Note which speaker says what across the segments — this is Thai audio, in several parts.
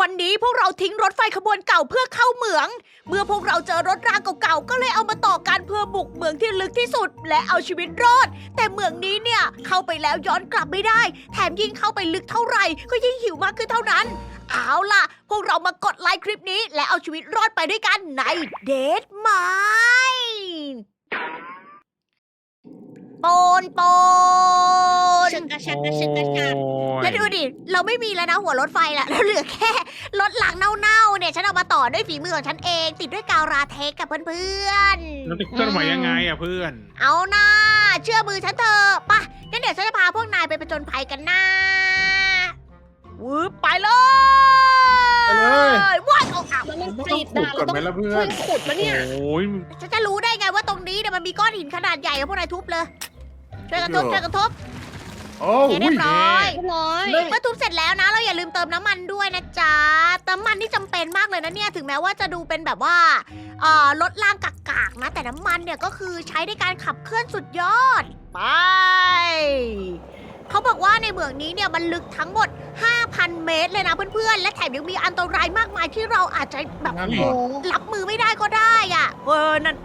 Speaker 1: วันนี้พวกเราทิ้งรถไฟขบวนเก่าเพื่อเข้าเหมือง เมื่อพวกเราเจอรถรางเก่าๆ ก็เลยเอามาต่อกันเพื่อบุกเหมืองที่ลึกที่สุด และเอาชีวิตรอด แต่เหมืองนี้เนี่ยเข้าไปแล้วย้อนกลับไม่ได้ แถมยิ่งเข้าไปลึกเท่าไหร่ ก็ยิ่งหิวมากขึ้นเท่านั้น เอาล่ะ พวกเรามากดไลค์คลิปนี้ และเอาชีวิตรอดไปด้วยกันในเดทไม ปนปน
Speaker 2: ชึกกระชักกระชึกกระชัก
Speaker 1: แล้วดูดิ เราไม่มีแล้วนะหัวรถไฟละเราเหลือแค่รถหลังเน่าๆเนี่ย ฉันเอามาต่อด้วยฝีมือของฉันเอง ติดด้วยกาวราเทคกับเพื่อน
Speaker 3: แล้วจะเคลื่อนไหวยังไงอะเพื่อน
Speaker 1: ๆ เอานะเชื่อมือฉันเถอะไปะงั้นเดี๋ยวฉันจะพาพวกนายไปประจนภัยกันนะวืบไปเลย
Speaker 4: ไปเลย
Speaker 1: ว้ายเอาเอา
Speaker 2: แล้วมัน
Speaker 4: ต้อง
Speaker 2: ติด
Speaker 4: ขุด
Speaker 2: ด่า
Speaker 4: ก่
Speaker 2: เรา
Speaker 4: อน
Speaker 2: ต้อง
Speaker 4: ไหมล่ะเพื่อ
Speaker 2: ช่วนยขุดมาเนี่ย
Speaker 3: โอ้ย
Speaker 1: ฉันจะรู้ได้ไงว่าตรงนี้เนี่ยมันมีก้อนหินขนาดใหญ่กับพวกนายทุบเลย ช่วยกันทุบ
Speaker 4: เดี๋ยว
Speaker 1: ช่วยกันทุบ
Speaker 4: โอ้
Speaker 1: โอเคเรียบร้อย
Speaker 2: เรียบร้อย
Speaker 4: เฮ้ย
Speaker 1: เมื่อทุบเสร็จแล้วนะ เราอย่าลืมเติมน้ำมันด้วยนะจ๊ะ น้ำมันนี่จำเป็นมากเลยนะเนี่ย ถึงแม้ว่าจะดูเป็นแบบว่าเอ่อลดล่างกากๆนะ แต่น้ำมันเนี่ยก็คือใช้ในการขับเคลื่อนสุดยอด ไป เขาบอกว่าในเมืองนี้เนี่ยมันลึกทั้งหมด 5,000 เมตรเลยนะเพื่อนๆ และแถมยังมีอันตรายมากมายที่เราอาจจะแบบ
Speaker 4: งั้น
Speaker 2: โอ้
Speaker 4: เหรอ
Speaker 1: รับมือไม่ได้ก็ได้อะ เออ นั่น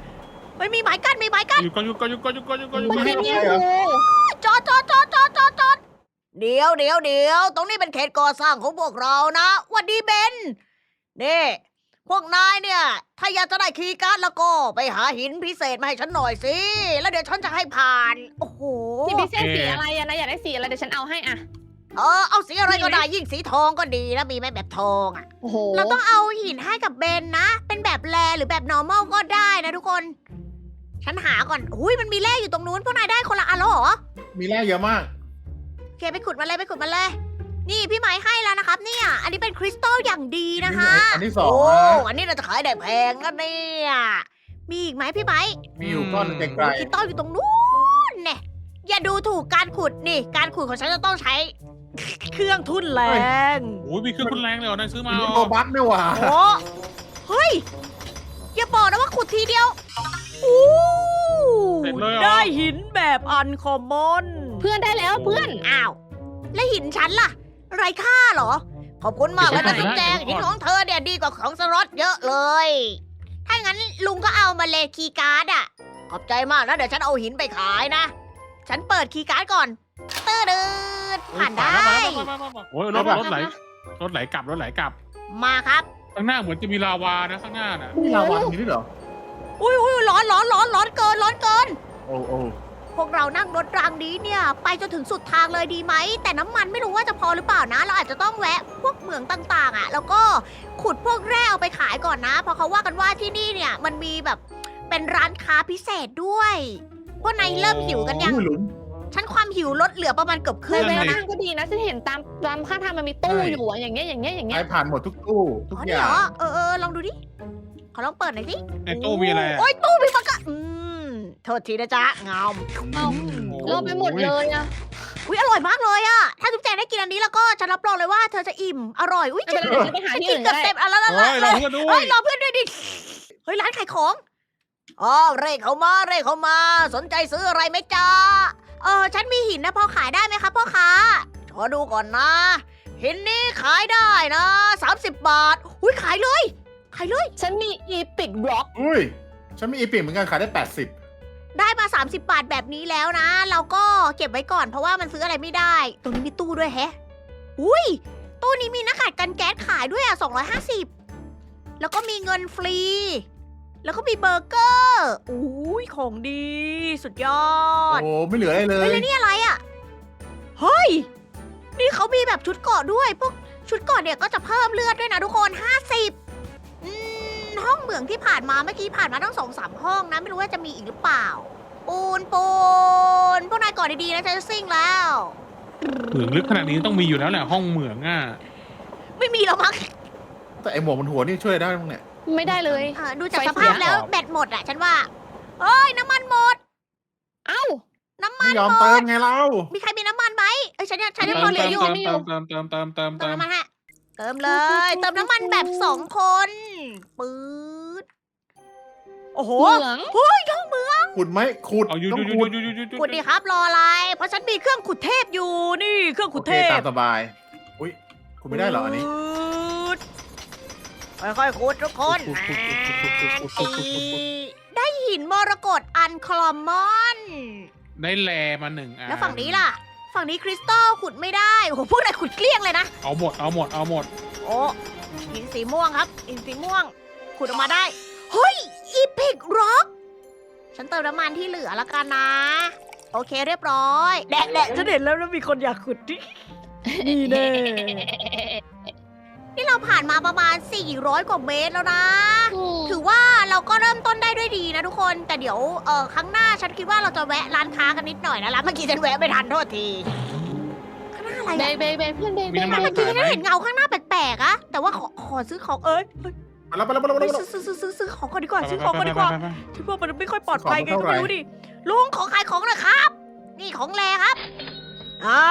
Speaker 1: ไม่มีไม้กั้นมีไม้กั้น
Speaker 3: อยู่ก็อยู่ก็อยู่ก็อยู่ก็อยู่ก็อยู่
Speaker 2: เมื่อ
Speaker 3: ก็
Speaker 2: กี้
Speaker 3: อยู่
Speaker 2: เนี่ยงู
Speaker 1: จอดจอดจอดจอดจอดจอดเดี๋ยวเดี๋ยวเดี๋ยวตรงนี้เป็นเขตก่อสร้างของพวกเรานะหวันดีเบนนี่ พวกนายเนี่ย ถ้าอยากจะได้คีย์การ์ดแล้วก็ไปหาหินพิเศษมาให้ฉันหน่อยสิ แล้วเดี๋ยวฉันจะให้ผ่าน โอ้โห
Speaker 2: นี่พิเศษสีอะไรอะนะอยากได้สีอะไรเดี๋ยวฉันเอาให้อะ
Speaker 1: เออเอาสีอะไรก็ได้ยิ่งสีทองก็ดีนะมีไหมแบบทองอะ
Speaker 2: โอ้โห
Speaker 1: เราต้องเอาหินให้กับเบนนะ เป็นแบบแรหรือแบบ normal ก็ได้นะทุกคน ฉันหาก่อน อุ้ยมันมีแร่อยู่ตรงนู้นพวกนายได้คนละอันแล้วเหรอ
Speaker 4: มีแร่เยอะมาก
Speaker 1: โอเคไปขุดมาเลยไปขุดมาเลย นี่พี่ไม้ให้แล้วนะครับเนี่ย อันนี้เป็นคริสตัลอย่างดีนะคะ
Speaker 4: อันที่สอง
Speaker 1: โอ้
Speaker 4: นะ
Speaker 1: อันนี้เราจะขายได้แพงนะเนี่ยมีอีกไหมพี่ไม้
Speaker 4: มีอยู่ก้อนหนึ่งไกล
Speaker 1: คริสตัลอยู่ตรงนู้นเนี่ยอย่าดูถูกการขุดนี่ การขุดของฉันจะต้องใช้ เครื่องทุ่นแรง
Speaker 3: โอ้ยมีเครื่องคุณแรงเลยเหรอนายซื้อ
Speaker 4: ๆ
Speaker 3: มา
Speaker 4: มี
Speaker 3: เหร
Speaker 4: โล
Speaker 3: อ
Speaker 4: บัคด้วยว่ะ
Speaker 1: โอ้เฮ้ยอย่าบอกนะว่าขุดทีเดียวอู้
Speaker 3: เสร็จเลยเหรอ
Speaker 1: ได้หินแบบอันคอมมอน
Speaker 2: เพื่อนได้แล้วเพื่อน
Speaker 1: อ้าว แล้วหินฉันล่ะ ไรค่าเหรอ ขอบคุณมากเลยนะ
Speaker 3: เดี๋
Speaker 1: จุ๊
Speaker 3: ยว
Speaker 1: บแจง
Speaker 3: เดี๋ยว
Speaker 1: หินของเธอเนี่ยดีกว่าของสล็อตเยอะเลย ถ้างั้นลุงก็เอามาเลยคีย์การ์ดอะขอบใจมากนะเดี๋ยวฉันเอาหินไปขายนะ ฉันเปิดคีย์การ์ดก่อนตื้อดืดผ่านได้
Speaker 3: โอ้ยรถรถไหลรถไหลกลับรถไหลกลับ
Speaker 1: มาครับ
Speaker 3: ข้างหน้าเหมือนจะมีลาวานะข้างหน้าน่ะ
Speaker 4: มีลาวาตรงนี้ด้วยเหรอ
Speaker 1: อุ้ยอุ้ยร้อนร้อนร้อนร้อนเกินร้อนเกิน
Speaker 4: โอ้โอ้
Speaker 1: พวกเรานั่งรถรางนี้เนี่ย ไปจนถึงสุดทางเลยดีไหม แต่น้ำมันไม่รู้ว่าจะพอหรือเปล่านะ เราอาจจะต้องแวะพวกเหมืองต่างๆ อะ แล้วก็ขุดพวกแร่เอาไปขายก่อนนะ เพราะเขาว่ากันว่าที่นี่เนี่ยมันมีแบบเป็นร้านค้าพิเศษด้วยพวกนายเริ่มหิวกันยัง
Speaker 4: อุ้ยหลุม
Speaker 1: ฉันความหิวลดเหลือประมาณเกือบค
Speaker 2: เค
Speaker 1: รึ่
Speaker 2: ย
Speaker 1: ง
Speaker 2: ไป
Speaker 1: แล้ว
Speaker 2: นั่
Speaker 1: นะ
Speaker 2: งก็ดีนะฉันเห็นตามตามข้างทางมันมีตู้
Speaker 4: ใช่
Speaker 2: อยู่อะอย่างเงี้ยอย่างเงี้ยอย่าง
Speaker 4: ไป
Speaker 2: เงี้ย
Speaker 4: ผ่านหมดทุกตู้ทุก
Speaker 1: อ๋อ
Speaker 4: อ
Speaker 1: นี่
Speaker 4: ย่า
Speaker 1: เหรงอเออเออลองดูดิ ขอลองเปิดหน่อยสิ
Speaker 3: ในตู้มีอะไรอะ
Speaker 1: โอ้ยตู้มีปากกาอืม โทษทีนะจ๊ะเงา
Speaker 2: เอาเราไปหมดเลยอะ
Speaker 1: อุ้ยอร่อยมากเลยอะถ้าทุกแจงได้กินอันนี้แล้วก็ฉันรับรองเลยว่าเธอจะอิ่มอร่อยอุ้ย
Speaker 2: ไม่
Speaker 1: ฉั
Speaker 2: เป็นนไรเดี๋ยวฉันไปหา
Speaker 1: ฉัน
Speaker 2: ที่
Speaker 1: กิน
Speaker 2: อื่น
Speaker 1: เกื
Speaker 2: ก็
Speaker 1: อบ
Speaker 2: ได้
Speaker 1: เต็มอะแล้วแล้ว
Speaker 3: เฮ้ยเราเพื่อนด้ว
Speaker 1: เฮ้
Speaker 3: ย
Speaker 1: ยรอเพื่อนด้วยดิเฮ้ยร้านขายของอ๋อเร่เข้ามาเร่เข้ามา สนใจซื้ออะไรไหมจ๊ะเออฉันมีหินนะพอขายได้ไหมครับพ่อค้าขอดูก่อนนะ หินนี้ขายได้นะ30 บาทอุ้ยขายเลย ขายเลย
Speaker 2: ฉันมีอีพิกบล็อก
Speaker 4: อุ้ย ฉันมีอีปิ่งเหมือนกันขายได้ 80
Speaker 1: ได้มา 30 บาทแบบนี้แล้วนะ เราก็เก็บไว้ก่อนเพราะว่ามันซื้ออะไรไม่ได้ ตรงนี้มีตู้ด้วยแฮะ อุ้ย ตู้นี้มีหน้ากากกันแก๊สขายด้วยอะ 250 แล้วก็มีเงินฟรี แล้วก็มีเบอร์เกอร์ อุ้ยของดี สุดยอด
Speaker 4: โอ้ไม่เหลืออะไรเล
Speaker 1: เฮ้ย
Speaker 4: ย
Speaker 1: แล้วนี่อะไรอะ เฮ้ย นี่เขามีแบบชุดเกราะด้วย พวกชุดเกราะเนี่ยก็จะเพิ่มเลือดด้วยนะทุกคน 50อืม ห้องเหมืองที่ผ่านมาเมื่อกี้ผ่านมาตั้งสองสามห้องนะ ไม่รู้ว่าจะมีอีกหรือเปล่า ปูนปูนพวกนายก่อนดีๆนะฉันจะซิ่งแล้ว
Speaker 3: เหมืองลึกขนาดนี้ต้องมีอยู่แล้วแหละห้องเหมืองอะ
Speaker 1: ไม่มีแล้วมั้ง
Speaker 4: แต่ไอหมวกบนหัวนี่ช่วยได้บ้างเนี่ย
Speaker 2: ไม่ได้เลย
Speaker 1: เออดูจาก
Speaker 2: ไฟ
Speaker 1: ส
Speaker 2: เสีย
Speaker 1: ภาพแล้วแบตหมดอะ ฉันว่าเฮ้ยน้ำมันหมด
Speaker 2: เอ้า
Speaker 1: น้ำมั
Speaker 4: ไม่
Speaker 1: น
Speaker 4: ยอม
Speaker 1: หม
Speaker 4: เติม
Speaker 1: ด
Speaker 4: ไงเรา
Speaker 1: มีใครมีน้ำมันไหมเอ้ยฉันยังฉันยัง
Speaker 3: เติ
Speaker 1: พอ
Speaker 3: ม
Speaker 1: เหลื
Speaker 3: เติ
Speaker 1: อ
Speaker 3: ม
Speaker 1: อยู่
Speaker 3: เติมเติมเติมเติมเติมเติม
Speaker 1: เติ
Speaker 3: เติ
Speaker 1: ม
Speaker 3: ม
Speaker 1: น้ำมันฮะเติมเลย เติมน้ำมันแบบสองคน ปื๊ดโอ้โห
Speaker 2: เหมือง
Speaker 1: เฮ้ยท้องมือ
Speaker 4: ขุดไหมขุด
Speaker 3: เอาอยู่
Speaker 4: ต้
Speaker 3: อ
Speaker 4: อง
Speaker 3: ยู่
Speaker 4: ขุด
Speaker 3: อยู่อยู่อยู่อยู่
Speaker 1: ขุดดีครับรออะไร เพราะฉันมีเครื่องขุดเทพอยู่นี่เครื่อง
Speaker 4: โอ
Speaker 1: ขุด
Speaker 4: เค
Speaker 1: เทพ
Speaker 4: ตามสบาย อุ้ยขุดไม่ได้เหรออันนี้
Speaker 1: ปื๊ดค่อยๆขุดทุกคนตีได้หินมรกตอันคลอมมอน
Speaker 3: ได้แลมาหนึ่งอัน
Speaker 1: แล้วฝั่งนี้ล่ะ ฝั่งนี้คริสตัลขุดไม่ได้โอ้โหพวกนายขุดเกลี้ยงเลยนะ
Speaker 3: เอาหมดเอาหมดเอาหมด
Speaker 1: โอ้ หินสีม่วงครับหินสีม่วง ขุดออกมาได้ เฮ้ย อีพิกร็อก ฉันเติมน้ำมันที่เหลือแล้วกันนะ โอเคเรียบร้อยแดะแดะฉันเห็นแล้วแล้วมีคนอยากขุดดินี่แน่นี่เราผ่านมาประมาณ 400 กว่าเมตรแล้วนะ ถือว่าเราก็เริ่มต้นได้ด้วยดีนะทุกคน แต่เดี๋ยวเออครั้งหน้าฉันคิดว่าเราจะแวะร้านค้ากันนิดหน่อยนะร้านเมื่อกี้ฉันแวะไม่ทันโทษทีข้างหน้า อะไร
Speaker 2: เบ
Speaker 1: อะ
Speaker 2: ย์เบย์เบย์เพื่อนเบย์
Speaker 3: มี
Speaker 2: เบย์
Speaker 3: น้ำมัน
Speaker 1: เมื่อกี้ฉันเห็นเงาข้างหน้าแปลกๆอะแต่ว่าขอขอซื้อของเอ้ย
Speaker 4: มาแล้วมาแล้วมาแล้วมา
Speaker 1: เฮ้ย
Speaker 4: แล้ว
Speaker 1: ซื้อซื้อซื้อซื้อของก่อนดีกว่าซื้อของก่อนดีกว่า
Speaker 3: ไปไปไปไป
Speaker 1: ฉันว่ามันไม่ค่อยปลอดภัยไง
Speaker 4: ของ
Speaker 1: ก็
Speaker 4: เท่าไหร่
Speaker 1: ไม่รู้ดิลุงขอขายของหน่อยครับ นี่ของแลครับอ่า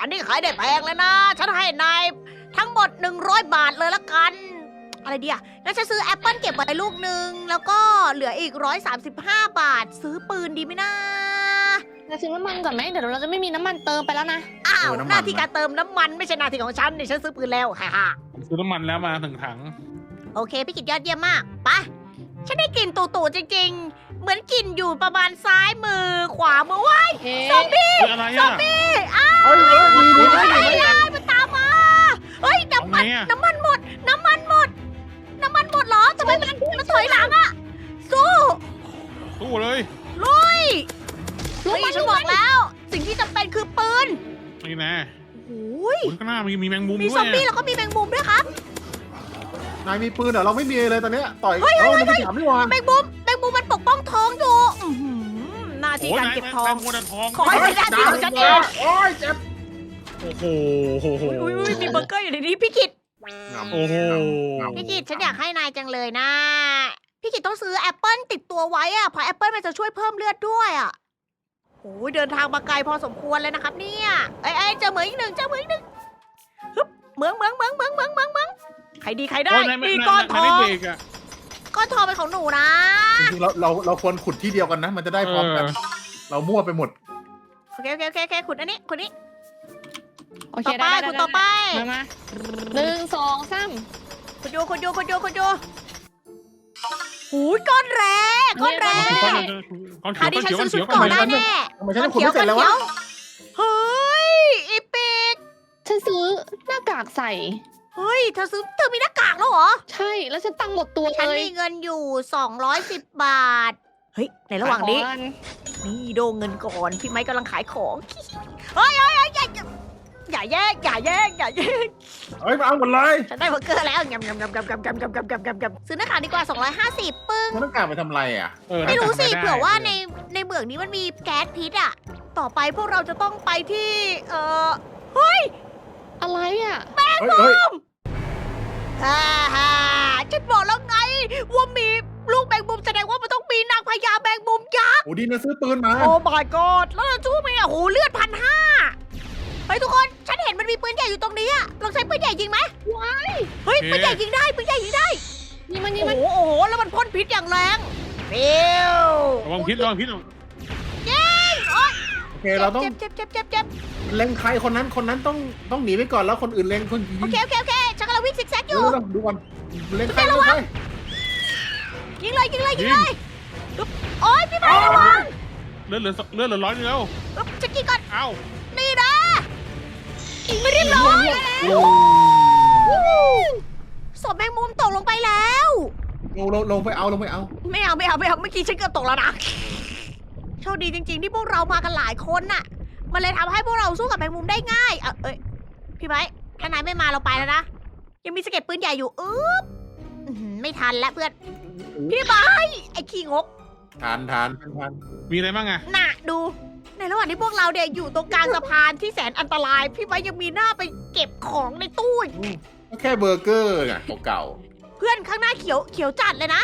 Speaker 1: อันนี้ขายได้แพงแล้วนะฉันให้นายทั้งหมด 100 บาทเลยละกัน อะไรดีอะงั้นฉันซื้อแอปเปิลเก็บไว้ลูกหนึ่งแล้วก็เหลืออีก 135 บาท ซื้อปืนดีไหมนะ
Speaker 2: เราซื้อน้ำมันก่อนไหมเดี๋ยวเราจะไม่มีน้ำมันเติมไปแล้วนะ
Speaker 1: อ้าวหน้าที่การเติมน้ำมันไม่ใช่หน้าที่ของฉันนี่ฉันซื้อปืนแล้วฮ่าฮ่า
Speaker 3: ผมซื้อน้ำมันแล้วมาถึงถัง
Speaker 1: โอเค พี่กิจยอดเยี่ยมมากไปฉันได้กลิ่นตู่ๆจริง ๆ เหมือนกลิ่นอยู่ประมาณซ้ายมือขวามือว้าย
Speaker 2: เอ๊ะ
Speaker 1: ซอมบี้
Speaker 3: เฮ้ยอะไรอะ
Speaker 1: เอ้ยอ้าว
Speaker 4: เฮ้ยเฮ้ยมีมี
Speaker 1: ไอ้
Speaker 4: มีมี
Speaker 1: ยายมันตามมาเฮ้ย
Speaker 3: เอา
Speaker 1: น้ำ
Speaker 3: ไง
Speaker 1: มัน
Speaker 3: อะ
Speaker 1: น้ำมันหมด น้ำมันหมด น้ำมันหมดเหรอทำไมมันมันถอยหลังอะสู้
Speaker 3: สู้เลย
Speaker 1: ลุย
Speaker 2: ลู
Speaker 1: เฮ้
Speaker 2: ก
Speaker 1: ย
Speaker 2: มัน
Speaker 1: ฉันบอกแล้ว สิ่งที่จำเป็นคือปืน
Speaker 3: นี่นะ
Speaker 1: โอ้ย
Speaker 3: คุณข้างหน้ามีมีแมงมุม
Speaker 1: มี
Speaker 3: ด้ว
Speaker 1: ซอยมบี้
Speaker 3: อะ
Speaker 1: แล้วก็มีแมงมุมด้วยครับ
Speaker 4: นายมีปืนเหรอเราไม่มีเลยตอนเนี้ยต่อย
Speaker 1: เฮ้ยเฮ้
Speaker 4: เอ้าย
Speaker 1: เฮ้ย
Speaker 4: เราไปถามดีกว่า
Speaker 1: แมงมุมแมงมุมมันปกป้องท้องอยู่อื้อหือหน้าที่
Speaker 3: โอ้ย
Speaker 1: การ
Speaker 3: นาย
Speaker 1: เก็บ
Speaker 3: แมง
Speaker 1: ทอง
Speaker 3: แมงมุมอะทอง
Speaker 1: ขอให้เป็นหน้าที่ของฉันเอง
Speaker 4: โอ้ยเจ็บ
Speaker 3: โอ้โห
Speaker 1: อุ้ยอุ้ยมีเบอร์เกอร์อยู่ในนี้พี่กิต
Speaker 3: โอ้โห
Speaker 1: พี่กิตฉันอยากให้นายจังเลยนะ พี่กิตต้องซื้อแอปเปิลติดตัวไว้อะเพราะแอปเปิลมันจะช่วยเพิ่มเลือดด้วยอะ โอ้ยเดินทางมาไกลพอสมควรเลยนะครับ เนี่ยไอ้ไอ้ยเจอเหมืองอีกหนึ่งเจอเหมืองอีกหนึ่งฮึบเหมืองเหมืองเหมืองเหมืองเหมืองเหมืองเหมืองใครดีใครได้
Speaker 3: โอ้ยนายไม่
Speaker 1: นี่
Speaker 3: นาย
Speaker 1: ก้อนท
Speaker 3: นาย
Speaker 1: อ
Speaker 3: ไม่
Speaker 1: ง
Speaker 3: เบรกอะ
Speaker 1: ก้อนทองเป็นของหนูนะ
Speaker 4: จริงๆเราเราเราควรขุดที่เดียวกันนะ มันจะได้พร้อมกัน
Speaker 3: เออ
Speaker 4: เรามั่วไปหมด
Speaker 1: โอเคโอเคโอเคโอเคขุดอันนี้ขุดนี้
Speaker 2: โอเค
Speaker 1: ต่อไป
Speaker 2: ได้ได้
Speaker 1: ขุด
Speaker 2: ได้
Speaker 1: ต่อไป
Speaker 2: มามาหนึ่งสองสาม
Speaker 1: ขุดโยขุดโยขุดโยขุดโย หูยก้อนแร่ก้อนแร่
Speaker 3: ก้อน
Speaker 1: คราว
Speaker 3: เขี
Speaker 1: นี้
Speaker 3: ยว
Speaker 1: ฉั
Speaker 3: ก้อนน
Speaker 1: ซื้
Speaker 3: เขี
Speaker 1: อ
Speaker 3: ยว
Speaker 1: ชุด
Speaker 3: ก้อน
Speaker 1: เก่า
Speaker 3: เขียว
Speaker 1: ได้แน่
Speaker 4: ทำไมฉันยังขุดไม่เสร็จเลยวะ
Speaker 1: เฮ้ยอีปิก
Speaker 2: ฉันซื้อหน้ากากใส่
Speaker 1: เฮ้ยเธอซื้อเธอมีหน้ากากแล้วเหรอ
Speaker 2: ใช่แล้วฉันตังค์หมดตัว
Speaker 1: ฉัน
Speaker 2: เลย
Speaker 1: มีเงินอยู่ 210 บาท เฮ้ย ในระหว่างนี้
Speaker 2: ขยขอ
Speaker 1: นี่โดงเงินก่อน พี่ไม้กำลังขายของ เฮ้ยเฮ้ยเฮ้ยอย่าอย่า แย่งอย่าแย่งอย่าแย่ง
Speaker 4: เฮ้ยมาเอาหมดเลย
Speaker 1: ฉันได้เบอร์เกอร์แล้วยำยำยำยำยำยำยำยำยำยำยำซื้อหน้ากากดีกว่า 250 ปึ้ง
Speaker 4: มันต้องการไปทำอะไรอะ
Speaker 3: เออ
Speaker 1: ไม่รู้สิ
Speaker 3: ด้
Speaker 1: เผื่อว่าในในเหมืองนี้มันมีแก๊สพิษอะ ต่อไปพวกเราจะต้องไปที่ เอ่อ
Speaker 2: อะไรอะ
Speaker 4: เฮ้ยเฮ้ย
Speaker 1: ฮ่าฮ่าฉันบอกแล้วไง ว่ามีลูกแมงมุมแสดงว่ามันต้องมีนางพญาแมงมุมยักษ์
Speaker 4: โอ้ดีนะซื้อปืนมา
Speaker 1: โอ้ my god แล้วเราสู้ไหมอะโหเลือดพันห้าเฮ้ย ทุกคน ฉันเห็นมันมีปืนใหญ่อยู่ตรงนี้อะลองใช้ปืนใหญ่ยิงไหม
Speaker 2: ว้าย
Speaker 1: เฮ้ย ปืนใหญ่ยิงได้ ปืนใหญ่ยิงได้
Speaker 2: นี่มันนี่
Speaker 1: โอ้
Speaker 2: มัน
Speaker 1: โหโอ้โห แล้วมันพ่นพิษอย่างแรงฟิว
Speaker 3: ระวังพิษระวังพิษ
Speaker 4: โอเค เราต้อง
Speaker 1: เจ็บเจ็บเจ็บเจ็บเจ็บ
Speaker 4: เล็งใครคนนั้นคนนั้นต้องต้องหนีไปก่อนแล้วคนอื่นเล็งคนยิง
Speaker 1: โอเค โอเค โอเค ฉันกำลังวิ่งซิกแซกอ
Speaker 4: ดู
Speaker 1: ยู่
Speaker 4: ก่อนดูก่อนเล็งใครเล็งใคร
Speaker 1: ยิงเลย ยิงเลย ยิ
Speaker 3: ยิ
Speaker 1: ง
Speaker 3: ง
Speaker 1: เลยอึ๊บโอ้ยพี่ไม้ระวัง
Speaker 3: เลือดเหลือเลือดเหลือร้อยนึงแล้ว
Speaker 1: อึ๊บจะกินก่อน
Speaker 3: เอ้า
Speaker 1: นี่นะ ยิงไม่ได้ร้อย
Speaker 4: โอ้
Speaker 1: ศพแมงมุมตกลงไปแล้ว
Speaker 4: ลงลงลงไปเอาลงไปเอา
Speaker 1: ไม่เอาไม่เอาไม่เอาเมื่อกี้ฉันเกือบตกแล้วนะโชคดีจริง ๆ ที่พวกเรามากันหลายคนน่ะ มันเลยทำให้พวกเราสู้กับแมงมุมได้ง่ายเอ่อเอ้ยพี่ไบร์ทถ้านายไม่มาเราไปแล้วนะยังมีสะเก็ดปืนใหญ่อยู่อึ๊บอื้อหือไม่ทันแล้วเพื่อนพี่ไบร์ทไอ้ขี้งก
Speaker 4: ทานทานทาน
Speaker 3: มีอะไรบ้างอะ
Speaker 1: น่ะดู ในระหว่างที่พวกเราเนี่ยอยู่ตรงกลางสะพานที่แสนอันตราย พี่ไบร์ทยังมีหน้าไปเก็บของในตู้อีก
Speaker 4: ก็แค่เบอร์เกอร์ไงเก่า
Speaker 1: เพื่อนข้างหน้าเขียวเขียวจัดเลยนะ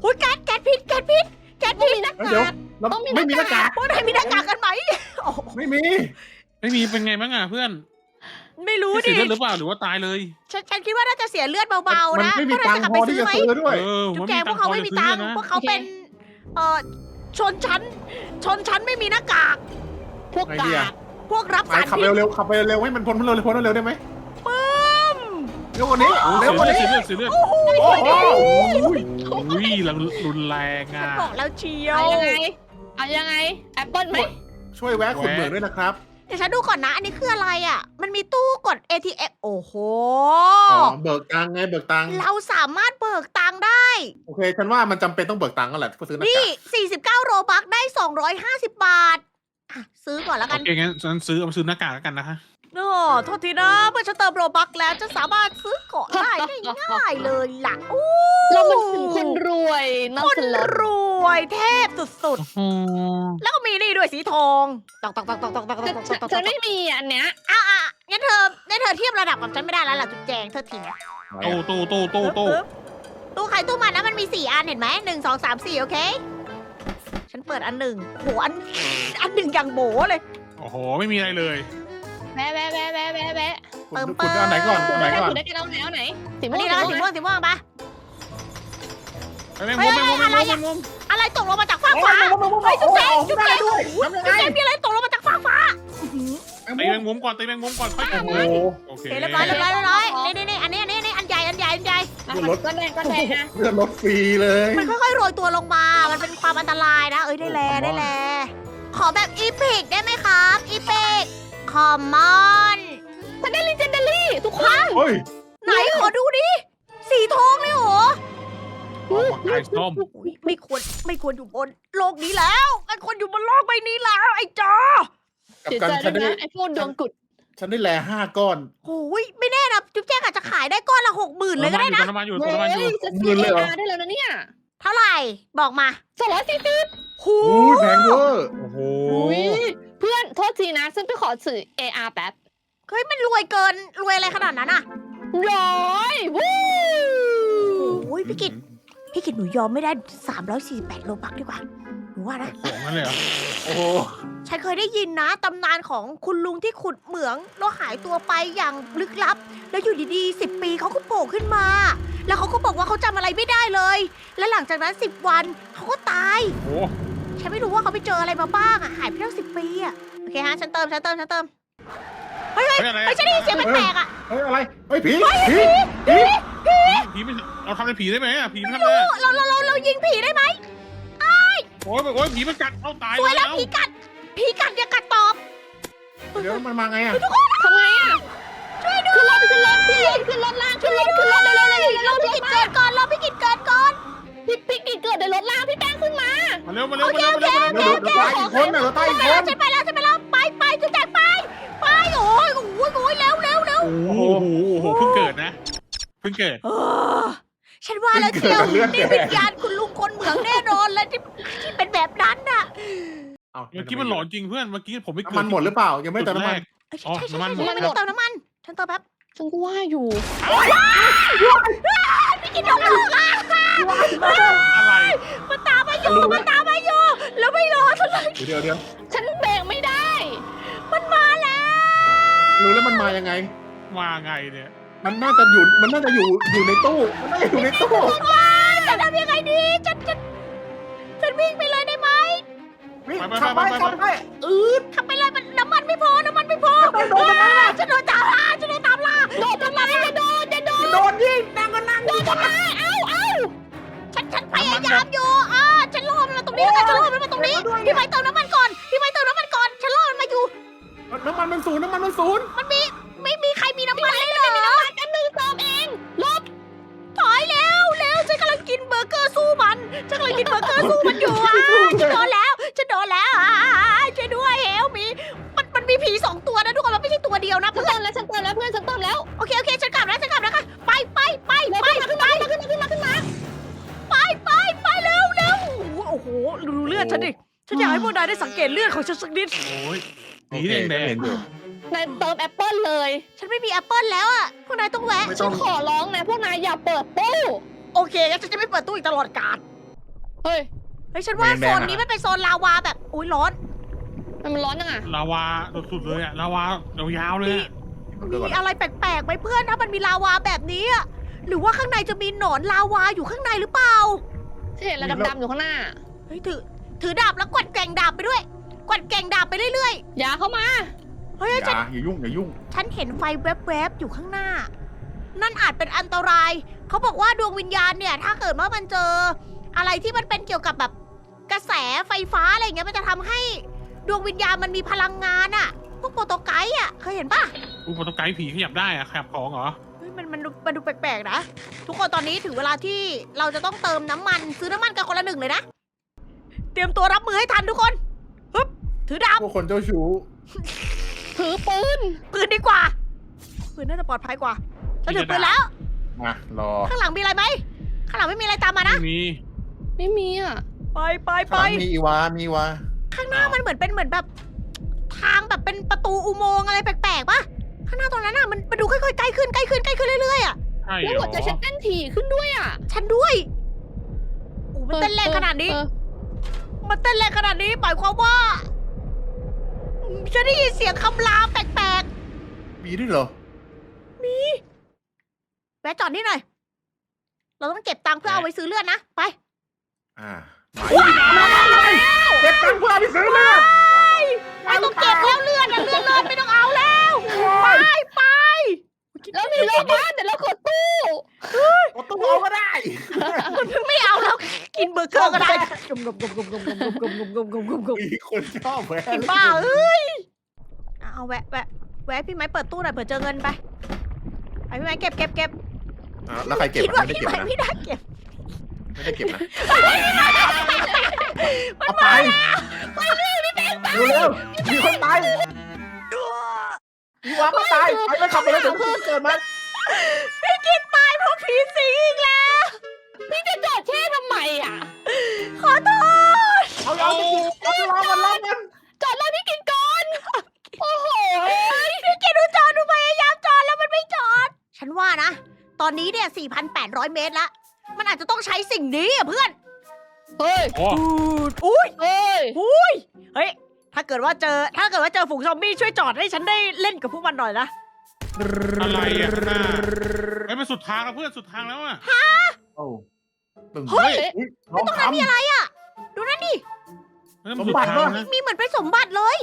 Speaker 1: โอ้ยแก๊สแก๊สพิษแก๊สพิษแก๊สพิษนะ
Speaker 4: ๆเอ้ยเดี๋ยวเราไม่มีหน้ากาก
Speaker 1: พวกนายมีหน้ากากกันไหมโอ้โห
Speaker 4: ไม่มี
Speaker 3: ไม่มีเป็นไงบ้างอะเพื่อน
Speaker 1: ไม่รู้
Speaker 3: เสี
Speaker 1: ดิ
Speaker 3: ยเลือดหรือเปล่าหรือว่าตายเลย
Speaker 1: ฉันฉันคิดว่าน่าจะเสียเลือดเบา
Speaker 4: มั
Speaker 1: ๆนะ
Speaker 4: ไม่มี
Speaker 1: พวก
Speaker 4: ตั
Speaker 1: นาย
Speaker 4: ง
Speaker 1: จะ
Speaker 4: ค์
Speaker 1: กลับ
Speaker 4: พ
Speaker 1: ไป
Speaker 4: อ
Speaker 1: ซื้
Speaker 4: ที่
Speaker 1: อไหม
Speaker 4: จะซื้อด้วย
Speaker 3: เออ
Speaker 1: จุ๊
Speaker 3: ผม
Speaker 1: บแจงพวกเขาไม่มีตังค์พวกเขาเป็นเอ่อ ชนชั้น ชนชั้นไม่มีหน้ากาก
Speaker 2: พวก
Speaker 4: ไง
Speaker 2: กา
Speaker 4: ดีอะ
Speaker 2: ก
Speaker 1: พวกรับ
Speaker 4: ไป
Speaker 1: สาร
Speaker 4: ขับ
Speaker 1: พิษ
Speaker 4: เร็วๆขับไปเร็วๆให้มันพ้นพ้นเร็วๆพ้นเร็วๆได้ไหม
Speaker 1: ปึ้ม
Speaker 4: เร็วกว่านี้
Speaker 3: โอ้
Speaker 4: เร็วกว่านี้
Speaker 3: เสียเลือดเสียเลือด
Speaker 4: โอ้โห
Speaker 3: อุ้ยรุนแรงอะ
Speaker 1: บอกแล้วเชียว
Speaker 2: เอายังไง เอายังไง แอปเปิลไหม
Speaker 4: ช่วยแวะขุดเหมืองด้วยนะครับ
Speaker 1: เดี๋ยวฉันดูก่อนนะ อันนี้คืออะไรอะ มันมีตู้กด ATM โอ้โห
Speaker 4: อ๋อเบิกตังค์ไงเบิกตังค์
Speaker 1: เราสามารถเบิกตังค์ได้
Speaker 4: โอเค ฉันว่ามันจำเป็นต้องเบิกตังค์กันแหละเพื่อซื้อหน้า
Speaker 1: นี่
Speaker 4: กาก
Speaker 1: 49 โรบักได้ 250 บาทอะซื้อก่อนแล้ว
Speaker 3: โอ
Speaker 1: กัน
Speaker 3: เคงั้นฉันซื้อเอาไปซื้อหน้ากากแล้วกันนะคะ
Speaker 1: โอ้โทษทีนะเมื่อฉันเติมโรบักแล้วจะสามารถซื้อเกาะได้ง่ายๆเลยล่ะโอ้
Speaker 2: เรามันถึงคนรวยนอก
Speaker 1: คน
Speaker 2: สล็อต
Speaker 1: รวยเทพสุด
Speaker 3: โอ้โห
Speaker 1: ๆแล้วก็มีนี่ด้วยสีทองตอกตอกตอกตอกตอกตอกต
Speaker 2: ฉัน
Speaker 1: อก
Speaker 2: ฉัน
Speaker 1: ตอก
Speaker 2: ฉันไม่มีอันเนี้ย
Speaker 1: อะอะงั้นเธองั้นเธอเทียบระดับกับฉันไม่ได้แล้วล่ะจุ๊บแจงเธอทิ้ง
Speaker 3: ตู้ตู้ตู้ตู้ตู้
Speaker 1: ปึ๊บตู้ใครตู้มันนะมันมีสี่อันเห็นไหมหนึ่งสองสามสี่โอเค ฉันเปิดอันหนึ่งโหอันอันหนึ่งอย่างโบเลย
Speaker 3: โอ้โห ไม่มีอะไรเลย
Speaker 2: แวะแวะแวะแวะแวะแวะ
Speaker 1: เติม
Speaker 4: คุณเอาไหนก่อน
Speaker 2: คุ
Speaker 4: เอา
Speaker 2: ณ
Speaker 4: ไหน
Speaker 2: ได้
Speaker 4: ก่อน
Speaker 2: คุณได้กันเอาไหนเอาไหน สี
Speaker 1: อั
Speaker 2: ม่
Speaker 1: น
Speaker 2: วง
Speaker 1: นี้แล้วสีม่วงสีม่วงปะ
Speaker 3: ไปแมงมุมแมงมุมแมงมุมแมงมุม
Speaker 1: อะไรตกลงมาจากฟ้ากฟ้าเฮ้ยจุ๊บแจงจุ๊บแจง
Speaker 4: ด้วยทำยังไง
Speaker 1: จุ๊บแจงมีอะไรตกลงมาจากฟ้ากฟ้า
Speaker 3: ตีแมงมุมก่อนตีแมงมุมก่อนค่อย
Speaker 4: โอ้
Speaker 3: ทำ
Speaker 4: โห
Speaker 3: เลยโอเค
Speaker 1: โอเคเรียบร้อยเรียบร้อยเรียบร้อยนี่นี่นี่อันนี้อันนี้อันนี้อันใหญ่อันใหญ่อันใหญ่
Speaker 2: รถก็แดงก็แดงนะ
Speaker 4: เลือดรถฟรีเลย
Speaker 1: มันค่อยๆโรยตัวลงมา มันเป็นความอันตรายนะ เอ้ยได้แลได้แลขอแบบอีพิกได้ไหมครับอีพิก คอมมอน
Speaker 2: ฉันได้ลิเจนเดอรี่ทุกคน
Speaker 4: เฮ้ย
Speaker 1: ไหนขอดูดิ สีทองเลยเหรอ
Speaker 3: หัวไก่ส้ม
Speaker 1: อุ๊ยไม่ควรไม่ควรอยู่บนโลกนี้แล้วมันควรอยู่บนโลกใบนี้แล้ว ไอ้จอ
Speaker 4: กับ
Speaker 2: เสีย
Speaker 4: การ
Speaker 2: ใจ
Speaker 4: ฉัน
Speaker 2: ด้วย
Speaker 4: ได้
Speaker 2: นะไอ้พวกดวงกุด
Speaker 4: ฉันได้แลห้าก้อน
Speaker 1: โอ้ยไม่แน่นะจุ๊บแจ้งอาจจะขายได้ก้อนละหกหมื่นเลยก็ได้นะ
Speaker 3: น้ำมันอยู่
Speaker 2: เฮ้
Speaker 3: ตัวน้ำมันอยู่
Speaker 2: ยจะซื้อเออาได้แล้วนะเนี่ย
Speaker 1: เท่าไหร่บอกมา
Speaker 2: สองร้อยสี่สิบ
Speaker 1: หู
Speaker 4: โอ้ยแพงเวอร์
Speaker 3: โอ้โห
Speaker 2: อุ้ยเพื่อนโทษทีนะฉันไปขอซื้อ AR แป๊บ
Speaker 1: เฮ้ยมันรวยเกินรวยอะไรขนาดนั้นอะ
Speaker 2: ร้อยวู้
Speaker 1: โอ้ยพี่กิตพี่กิตหนูยอมไม่ได้ 348 โลบักดีกว่าหนูว่านะ
Speaker 3: ของนั่นเลยเหรอ
Speaker 4: โอ้โห
Speaker 1: ฉันเคยได้ยินนะตำนานของคุณลุงที่ขุดเหมืองแล้วหายตัวไปอย่างลึกลับ แล้วอยู่ดีๆ 10 ปีเขาก็โผล่ขึ้นมา แล้วเขาก็บอกว่าเขาจำอะไรไม่ได้เลย และหลังจากนั้น 10 วันเขาก็ตาย
Speaker 3: โอ้
Speaker 1: ฉันไม่รู้ว่าเขาไปเจออะไรมาบ้างอะหายไปตั้งสิปีอะโอเคฮะฉันเติมฉันเติมฉันเติม
Speaker 3: เฮ้ยอะไร
Speaker 1: เฮ้ยฉันได้ยินเสียงแปลกๆอะ
Speaker 4: เฮ้ยอะไรเฮ้ยผีผี
Speaker 3: ผีไม่เราทำเป็นผีได้ไหมอะผีไม่ทำได้
Speaker 1: เราเราเราเรายิงผีได้ไหม
Speaker 3: โอ้ยโอ้ยผีมันกัดเอาตาย
Speaker 1: สวยแล้ว
Speaker 3: แล้ว
Speaker 1: ผีกัดผีกัดอย่ากัดตอบ
Speaker 4: เดี๋ยวมันมาไงอะ
Speaker 2: ทำไงอะช่วยด้วยขึ้นรถขึ้นรถขึ้นรถขึ้นรถล่างขึ้นรถขึ้นรถเลยเลยเลย
Speaker 1: เราพี่กิจเกิดก่อนเราพี่กิจเกิดก่อน
Speaker 2: พี่พี่กินเกิดในรถล่างพี่แป้งขึ้นมา
Speaker 3: มาเร็วมาเร็วมาเร็วมาเร็วมา
Speaker 4: เดี๋
Speaker 3: เร็
Speaker 4: ยววเดี๋ยวตายอีกคนน่ะเดี๋ยวตายอีก
Speaker 1: ไป
Speaker 4: ค
Speaker 1: แล้ว
Speaker 4: น
Speaker 1: ฉันไปแล้วฉันไปแล้วไปไปจุ๊แจกไปไปโอ้ยโอ้ยโอ้ยเร็วเร็วเร็ว
Speaker 3: โอ้โหโอ้โหเพิ่งเกิดนะเพิ่งเกิด
Speaker 1: เออฉันว่าแล้วเชียวนี่วิญญาณคุณลุงคนเหมืองแน่นอนแล้วที่ที่เป็นแบบนั้นน่ะ
Speaker 4: เอา
Speaker 3: เมื่อกี้มันหลอนจริงเพื่อนเมื่อกี้ผมไม่เกิ
Speaker 4: น้ำมันหมดหรือเปล่า ยังไม่เติมน้ำมัน
Speaker 1: เอ้ย
Speaker 3: อ๋อ
Speaker 1: ใช่ใช่
Speaker 3: น้ำมัน
Speaker 1: ใช่
Speaker 3: หมด
Speaker 1: ใช่ไม่ต้องเติมน้ำมันฉันเติมแป๊บ
Speaker 2: ฉันก็ว่าอยู่
Speaker 1: พี่กินนกลูกอะ
Speaker 3: อะไร
Speaker 1: มันตามมาอยู่มันตามมาอยู่ แล้วไม่รอฉันเลย
Speaker 4: เดี๋ยวเดี๋ยว
Speaker 2: ฉันเบรกไม่ได้
Speaker 1: มันมาแล้ว
Speaker 4: รู้แล้วมันมายังไง
Speaker 3: มาไงเนี่ย
Speaker 4: มันน่าจะอยู่มันน่าจะอยู่อยู่ในตู้ มันน่าจะอยู่ในตู้
Speaker 1: ว้ายจะทำยังไงดีฉันฉันฉันวิ่งไปเลยได้ไหม
Speaker 4: วิ่งขับไป ขับไปอืด
Speaker 1: ขับไปเลยมันน้ำมันไม่พอน้ำมันไม่พอ
Speaker 4: โดนทำไมล่ะ
Speaker 1: ฉันโดนตามล่าฉันโดนตามล่า
Speaker 2: โดดทำไมจะโดดจะโดด
Speaker 4: โดนยิงนั่งก็นั่ง
Speaker 1: โดนทำไมายามอยู่อ่าฉันล่อมันมาตรงนี้แล้วกันฉันล่อมันมาตรงนี้ พี่ไม้เติมน้ำมันก่อน พี่ไม้เติมน้ำมันก่อน ฉันล่อมันมาอยู่
Speaker 4: น้ำมันมันศูนย์น้ำมันมันศูนย์
Speaker 1: มันมีายได้สังเกตเลือดของฉันสักนิด
Speaker 3: โอ้ยสีแดงแดง
Speaker 4: เห็นอยู่
Speaker 2: นายเติมแอปเปิลเลย
Speaker 1: ฉันไม่มีแอปเปิลแล้วอะ พวกนายต้องแวะ
Speaker 4: ไม่
Speaker 2: ฉั
Speaker 4: น
Speaker 2: ขอร้องนะ พวกนายอย่าเปิดตู้
Speaker 1: โอเคงั้นฉันจะไม่เปิดตู้อีกตลอดกาล
Speaker 2: เฮ้ย
Speaker 1: เฮ้ยฉันว่าโซนนี้ไมันเป็นโซนลาวาแบบ อุ้ยร้อน
Speaker 2: มันร้อนยังอะ
Speaker 3: ลาวาสุดๆเลยอะลาวายาวๆเลยอะ
Speaker 1: มีอะไรแปลกๆไหมเพื่อนถ้ามันมีลาวาแบบนี้อะหรือว่าข้างในจะมีหนอนลาวาอยู่ข้างในหรือเปล่า
Speaker 2: ฉันเห็นอะไรดำๆอยู่ข้างหน้า
Speaker 1: เฮ้ยถือ ถือดาบแล้วกวัดแกว่งดาบไปด้วย กวัดแกว่งดาบไปเรื่อย
Speaker 2: อย่าเข้ามา
Speaker 1: ๆ เฮ้ย
Speaker 4: อ
Speaker 1: ฉัน
Speaker 4: ย่าอย่ายุ่งอย่ายุ่ง
Speaker 1: ฉันเห็นไฟแวบๆ อยู่ข้างหน้า นั่นอาจเป็นอันตราย เขาบอกว่าดวงวิญญาณเนี่ย ถ้าเกิดว่ามันเจอ อะไรที่มันเป็นเกี่ยวกับแบบกระแสไฟฟ้าอะไรอย่างเงี้ย มันจะทำให้ดวงวิญญาณมันมีพลังงานอะพวกโปรโตไกด์อะเคยเห็นปะ
Speaker 3: อุปโตไกด์ผีขยับได้อะขยับของเหรอ
Speaker 1: เฮ้ยมันมันดูมันดูแปลกๆนะ ทุกคนตอนนี้ถึงเวลาที่เราจะต้องเติมน้ำมัน ซื้อน้ำมันกันคนละหนึ่งเลยนะ เตรียมตัวรับมือให้ทันทุกคนฮึบถือดาบ
Speaker 4: พวกคนเจ้าชู้
Speaker 2: ถือปืน
Speaker 1: ปืนดีกว่า ปืนน่าจะปลอดภัยกว่าฉันถือปืนแล้ว
Speaker 4: มารอ
Speaker 1: ข้างหลังมีอะไรไหมข้างหลังไม่มีอะไรตามมานะ
Speaker 3: ไม่มี
Speaker 2: ไม่มีอะ
Speaker 1: ไปไปไป
Speaker 4: ข้างหลังมีอีวา มีอีวา
Speaker 1: ข้างหน้ามันเหมือนเป็นเหมือนแบบ ทางแบบเป็นประตูอุโมงค์อะไรแปลกๆปะข้างหน้าตรงนั้นอะมันมันดูค่อยๆใกล้ขึ้นใกล้ขึ้นใกล้ขึ้นเรื่อยๆอะ
Speaker 3: ใช่เห
Speaker 2: แล้ว
Speaker 3: ร
Speaker 2: หัวใจฉั
Speaker 3: อน
Speaker 2: เต้นถี่ขึ้นด้วยอะ
Speaker 1: ฉันด้วยโอ้มันเต้นแรงขนาดนี้
Speaker 2: เออ
Speaker 1: มันเต้นแรงขนาดนี้หมายความว่าอืมฉันได้ยินเสียงคำรามแปลก
Speaker 4: มีด้วยเหรอ
Speaker 1: ๆแวะจอดนี่หน่อย เราต้องเก็บตังค์เพื่อเอาไว้ซื้อเลือดนะ ไป
Speaker 4: อ่าเก็บตังค์เพื่อเอาไปซื้อเลือด
Speaker 1: ไม่ต้องเก็บแล้วเลือดนะเลือดเลยไม่ต้องเอาแล้ว ไปไป
Speaker 2: แล้วมีรถบ้านเดี๋ยวเรากดตู้
Speaker 4: เอาตู้เอาก็ได้
Speaker 1: ไม่เอาแล้ว กินเบอร์เกอร์ก็ได้กลมกลมกลมกลมกลมกลมกลมกลมกลมกลมกลมกลม
Speaker 4: มีคนชอบแหว
Speaker 1: กินบ้าเอ้ยอะเอาแวะแวะแวะพี่ไม้เปิดตู้หน่อยเผื่อเจอเงินไปไปพี่ไม้เก็บเก็บเก็บ
Speaker 4: อ่าแล้วใครเก็บ
Speaker 1: คิด
Speaker 4: อะ
Speaker 1: ว่า
Speaker 4: ไม่ได้
Speaker 1: พี่
Speaker 4: เก็บ
Speaker 1: ไม้
Speaker 4: นะ
Speaker 1: ไม่ได้เก็บ
Speaker 4: ไม่ได้เก็บนะ
Speaker 1: มัน
Speaker 4: เอา
Speaker 1: มา
Speaker 4: ไปเร็วๆมีคนตายอีวาก็ตายไปไปขับไปแล้วเดี๋ยวเพิ่งเกิดมา
Speaker 1: พี่กินตายเพราะผีสิงอีกแล้ว
Speaker 2: พี่จะจอดแช่ทำไมอะ
Speaker 1: ขอโทษ
Speaker 4: เอาเอาเอาเอาล้อมันล้อมัน
Speaker 2: จอดรอพี่กินก่อน โอ้โห
Speaker 1: พี่กินดูจอดดูพยายามจอดแล้วมันไม่จอด ฉันว่านะ ตอนนี้เนี่ย 4,800 เมตรละ มันอาจจะต้องใช้สิ่งนี้อะเพื่อน
Speaker 2: เฮ้ย
Speaker 3: โอ้
Speaker 1: อุ้ย
Speaker 2: เฮ้ย
Speaker 1: อุ้ยเฮ้ย ถ้าเกิดว่าเจอ ถ้าเกิดว่าเจอฝูงซอมบี้ช่วยจอดให้ฉันได้เล่นกับพวกมันหน่อยนะ
Speaker 3: อะไรอะข้างหน้าไอ้ยมันสุดทางแล้วเพื่อนสุดทางแล้วอะ
Speaker 4: โอ้ ตึง
Speaker 1: เฮ้ย
Speaker 4: อุ๊ทองคำ
Speaker 1: มีอะไรอะ ดูนั่นดิ
Speaker 3: นั่นมัน
Speaker 4: สม
Speaker 3: สุด
Speaker 4: บัติ
Speaker 3: ทาง
Speaker 4: ปะ
Speaker 3: นะ
Speaker 1: มีเหมือนเป็นสมบัติเลย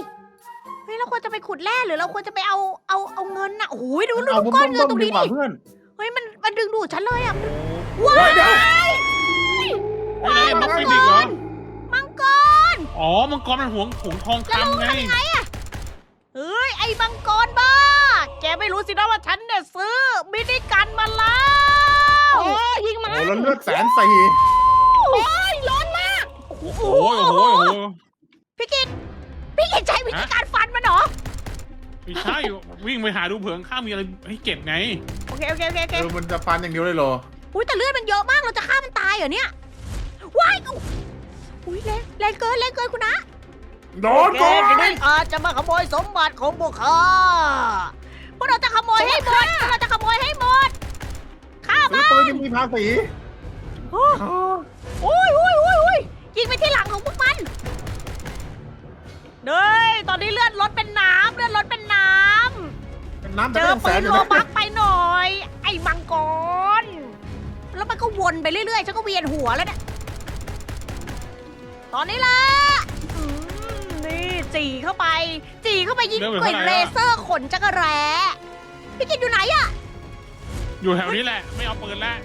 Speaker 1: เฮ้ย เราควรจะไปขุดแร่หรือเราควรจะไปเอาเอาเอาเงินน่ะโอ้ยดูดู
Speaker 4: เอา
Speaker 1: ดู
Speaker 4: เบิ้
Speaker 1: ก้อนเงิน
Speaker 4: ม
Speaker 1: ตรง
Speaker 4: ๆดี
Speaker 1: นี้
Speaker 4: กว่า
Speaker 1: ดิ
Speaker 4: เพื่อน
Speaker 1: เฮ้ยมันมันดึงดูดฉันเลยอะ
Speaker 4: โอ้
Speaker 1: ว้าย
Speaker 4: เดี๋ยว
Speaker 3: ไอ้ยมังกรอีกเหรอ
Speaker 1: มังกร
Speaker 3: อ๋อ มังกรมันหวงหวงทอง
Speaker 1: แล้วเรา
Speaker 3: คำไง
Speaker 1: ทำยังไงอะเฮ้ย ไอ้มังกรบ้า แกไม่รู้สินะว่าฉันเนี่ยซื้อมินิกันมาแล้ว
Speaker 2: โอ้ยยิงมา
Speaker 4: โอ้แล้วเลือดแสนสี่
Speaker 2: โอ้ยร้อนมาก
Speaker 1: โอ้โห
Speaker 3: โอ้ยโอ้โหโอ้โห
Speaker 1: พี่กินพี่กินใช้วิธีการฟันมันเหรอ
Speaker 3: ไม่ใช่วิ่งไปหาดูเผื่อข้างๆมีอะไรให้เก็บไง
Speaker 1: โอเคโอเคโอเคโอเค
Speaker 4: เออมันจะฟันอย่างเดียวเลยเหรอ
Speaker 1: อุ้ยแต่เลือดมันเยอะมากเราจะฆ่ามันตายเหรอเนี่ยว้ายอุ้ยแรงแรงเกินแรงเกินคุณนะ
Speaker 4: โดนก่อน
Speaker 1: นั่นอาจจะมาขโมยสมบัติของพวกข้าพวกเราจะขโมยให้หมดพวกเราจะขโมยให้หมดฆ่า
Speaker 4: ซื้
Speaker 1: มั
Speaker 4: อนปืนยังมีภาษี
Speaker 1: โอ้ยโอ้ยโอ้ยโอ้ยยิงไปที่หลังของพวกมันเฮ้ยตอนนี้เลือดลดเป็นน้ำเลือดลดเป็นน้
Speaker 4: เป็นน้ำำแต่
Speaker 1: เจ
Speaker 4: ก็
Speaker 1: อ
Speaker 4: ยังแส
Speaker 1: ปื
Speaker 4: น
Speaker 1: น
Speaker 4: อยู่
Speaker 1: โล
Speaker 4: นะ
Speaker 1: บักไปหน่อย ไอ้มังกร แล้วมันก็วนไปเรื่อยๆฉันก็เวียนหัวแล้วเนี่ยตอนนี้ละอืมนี่จีเข้าไป จีเข้าไปยิง
Speaker 3: เร็วเหมือน
Speaker 1: กริด
Speaker 3: เท่าไหร่
Speaker 1: เล
Speaker 3: อะ
Speaker 1: เซอร์ขนจักรแร้พี่กินอยู่ไหนอะ
Speaker 3: อยู่แถวนี้แหละ ไม่เอาปืนแล้ว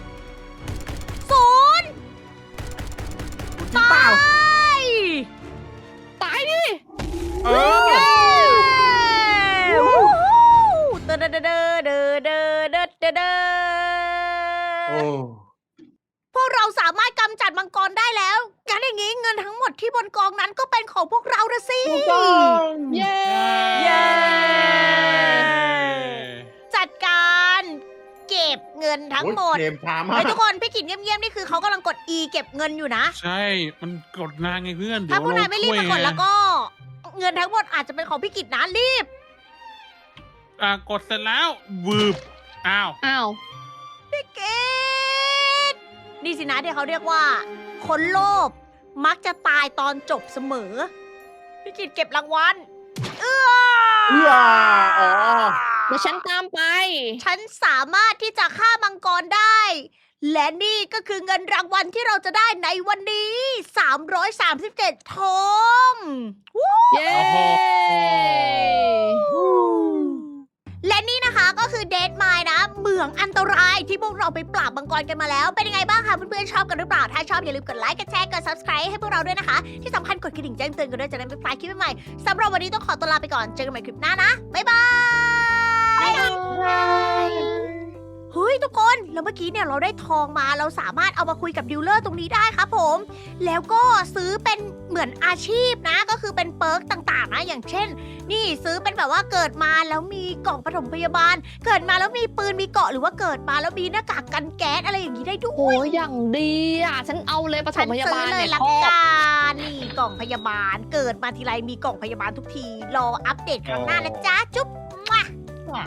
Speaker 1: งหมด
Speaker 4: โอ้ยเกมช้ามาก
Speaker 1: เฮ้ยทุกคนพี่กินเงียบๆนี่คือเขากำลังกด E เก็บเงินอยู่นะ
Speaker 3: ใช่ มันกดนานไงเพื่อนเดี๋
Speaker 1: ถ้าพวกนายไม่รีบ
Speaker 3: ช่
Speaker 1: มาวกดแล้วก็ เงินทั้งหมดอาจจะเป็นของพี่กิจนะรีบ
Speaker 3: อะกดเสร็จแล้ววืบอ้าว
Speaker 2: อ้าว
Speaker 1: พี่กิจนี่สินะที่เขาเรียกว่า คนโลภมักจะตายตอนจบเสมอ พี่กิจเก็บรางวัล เอื้อ
Speaker 4: เอื้ออ๋อ
Speaker 2: เดี๋ยวฉันตามไป
Speaker 1: ฉันสามารถที่จะฆ่ามังกรได้ และนี่ก็คือเงินรางวัลที่เราจะได้ในวันนี้ 337 ทองวู้
Speaker 2: เย้
Speaker 3: โอ้โห
Speaker 1: และนี่นะคะก็คือเดดมายนะเหมืองอันตรายที่พวกเราไปปราบมังกรกันมาแล้ว เป็นยังไงบ้างคะเพื่อนๆชอบกันหรือเปล่า ถ้าชอบอย่าลืมกดไลค์กดแชร์กด subscribe ให้พวกเราด้วยนะคะ ที่สำคัญกดกระดิ่งแจ้งเตือนกันด้วยจะได้ไม่พลาดคลิปใหม่ๆสำหรับวันนี้ต้องขอตัวลาไปก่อนเจอกันใหม่คลิปหน้านะ บ๊ายบาย เฮ้ยทุกคนแล้วเมื่อกี้เนี่ยเราได้ทองมาเราสามารถเอามาคุยกับดีลเลอร์ตรงนี้ได้ครับผม แล้วก็ซื้อเป็นเหมือนอาชีพนะ ก็คือเป็นเปิร์กต่างๆนะอย่างเช่น นี่ซื้อเป็นแบบว่าเกิดมาแล้วมีกล่องปฐมพยาบาล เกิดมาแล้วมีปืนมีเกราะหรือว่าเกิดมาแล้วมีหน้ากากกันแก๊สอะไรอย่างนี้ได้ด้
Speaker 2: โอ้
Speaker 1: วย
Speaker 2: ยอย่างดีอะ ฉันเอาเลยปฐ
Speaker 1: ฉัน
Speaker 2: มพยา
Speaker 1: ซื้
Speaker 2: บา
Speaker 1: อ
Speaker 2: ล
Speaker 1: เล
Speaker 2: เนี่ยย
Speaker 1: ละ
Speaker 2: ชอบ
Speaker 1: กันนี่กล่องพยาบาล เกิดมาทีไรมีกล่องพยาบาลทุกที รออัปเดตครั้งหน้านะจ๊ะ จุ๊บ
Speaker 3: ว่ะ